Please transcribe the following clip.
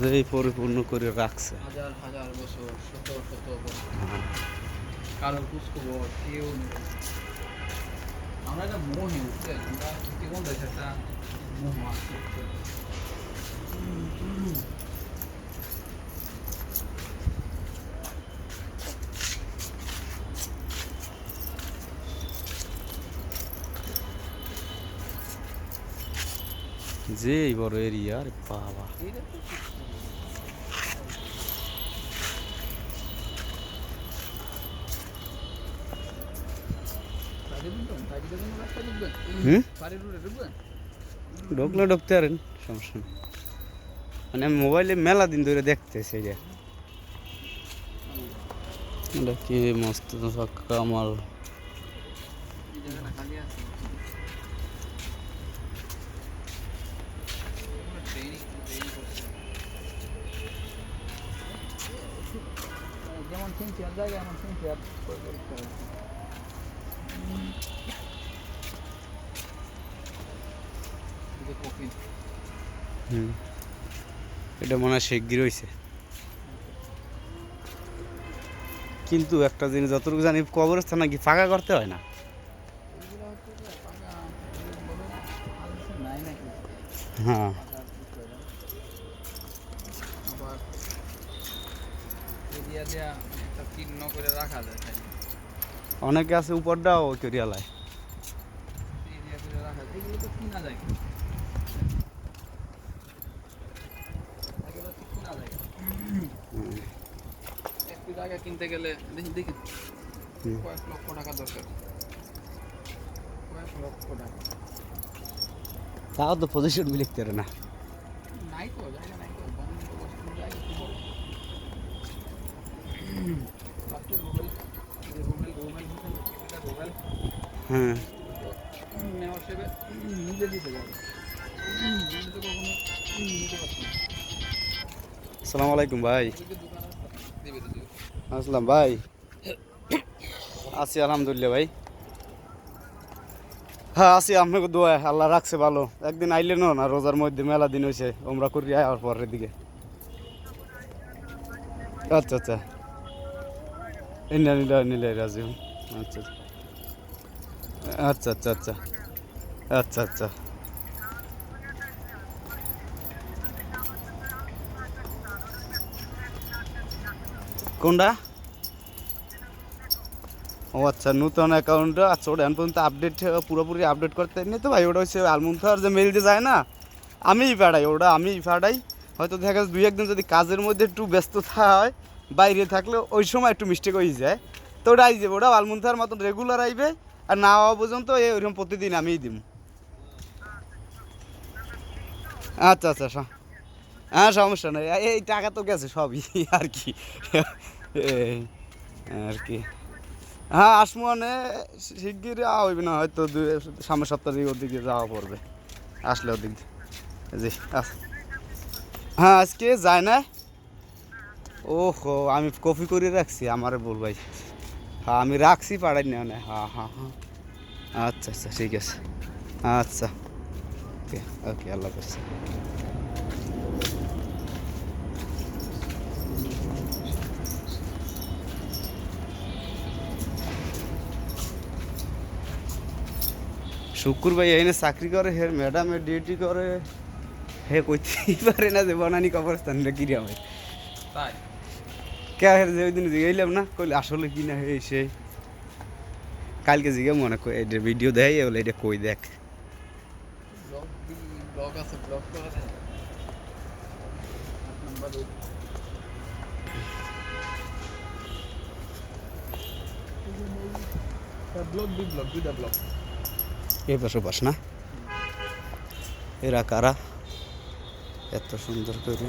যেই পরিপূর্ণ করে রাখছে। হাজার হাজার বছর, শত শত বছর। কারও খোঁজখবর কেউ আমরা একটা মোহে বুঝছেন আমরা কেমন দেশ একটা মোহ আছে বুঝছেন? যেই বড় এরিয়া আরে বাবা এইটা তো ঠিক। বাড়ি ঢুকবেন? বাড়ি ঢুকবেন না রাস্তায় ঢুকবেন? হুম? বাড়ির রোডে ঢুকবেন? ঢুকলে ঢুকতে পারেন সমস্যা মানে আমি মোবাইলে মেলা দিন ধরে দেখতেছি এটা এটা কি মস্ত আমার যেমন সিনসিয়ার জায়গা এমন সিনসিয়ার করে করতে হবে এটা মনে হয় শিগগির হয়েছে কিন্তু একটা জিনিস যতটুকু জানি কবরস্থান নাকি ফাঁকা করতে হয় না? হ্যাঁ পাকা কিছু হয় না। আবার এরিয়া দেয়া একটা চিহ্ন করে রাখা যায় খালি। অনেকে আছে উপরটাও করিয়ালায় এরিয়া করে রাখা যায়। এগুলো তো কিনা যায়। এগুলো তো কিনা যায়। একটু জায়গা কিনতে গেলে দেখি দেখি। কয়েক লক্ষ টাকা দরকার। কয়েক লক্ষ টাকা। তাও তো পজিশন লিখতে না। নাই তো জায়গা নাই তো। না আসসালামু আলাইকুম ভাই। আসলাম ভাই। আছি আলহামদুলিল্লাহ ভাই। হ্যাঁ আছি, আপনাকে দোয়া, আল্লাহ রাখছে ভালো। একদিন আইলেন না রোজার মধ্যে মেলা দিন হয়েছে ওমরা করি আয়ার পরের দিকে। আচ্ছা আচ্ছা। নিলে রাজি হন। আচ্ছা। আচ্ছা আচ্ছা আচ্ছা। আচ্ছা আচ্ছা। কোনটা? ও আচ্ছা নতুন অ্যাকাউন্টটা আচ্ছা ওটা এখন পর্যন্ত আপডেট পুরোপুরি আপডেট করতে নেই তো ভাই, ওটা হচ্ছে আলমুন্থার যে মেল যায় না, আমিই পাঠাই, ওটা আমিই পাঠাই। হয়তো দেখা যাচ্ছে দুই একদিন যদি কাজের মধ্যে একটু ব্যস্ত হয়, বাইরে থাকলে ওই সময় একটু মিস্টেক হয়ে যায়। তো ওটা আই যাবে ওটা আলমুন্থার মতন রেগুলার আইবে। আর না হওয়া পর্যন্ত এই ওইরকম প্রতিদিন আমিই দিব আচ্ছা আচ্ছা হ্যাঁ সমস্যা নেই। এই- টাকা তো গেছে সবই, আর কি। আর কি। হ্যাঁ আসমু মানে শিগগিরই আওয়া হইবে না, হয়তো দুই, সামনের সপ্তাহ দিকে ওদিকে যাওয়া পড়বে। আসলে ওদিক দিয়ে। জি হ্যাঁ আজকে যায় না? ওহো, আমি কপি করে রাখছি, আমার বল ভাই। হ্যাঁ আমি রাখছি পাড়াই না না হ্যাঁ হ্যাঁ হ্যাঁ আচ্ছা আচ্ছা ঠিক আছে আচ্ছা ওকে ওকে আল্লাহ হাফেজ শুকুর ভাই এনে চাকরি করে হে ম্যাডামে ডিউটি করে হে কইতেই পারে না যে বনানি কবরস্থান রে কিরা ভাই তাই কে যে ওই দিন জিগাইলাম না, কইলে আসলে কি না হে সে কালকে জিগে মনে কই এটা ভিডিও দেয় বলে এটা কই দেখ। এই পাশে পাশ না। এরা কারা? এত সুন্দর করে।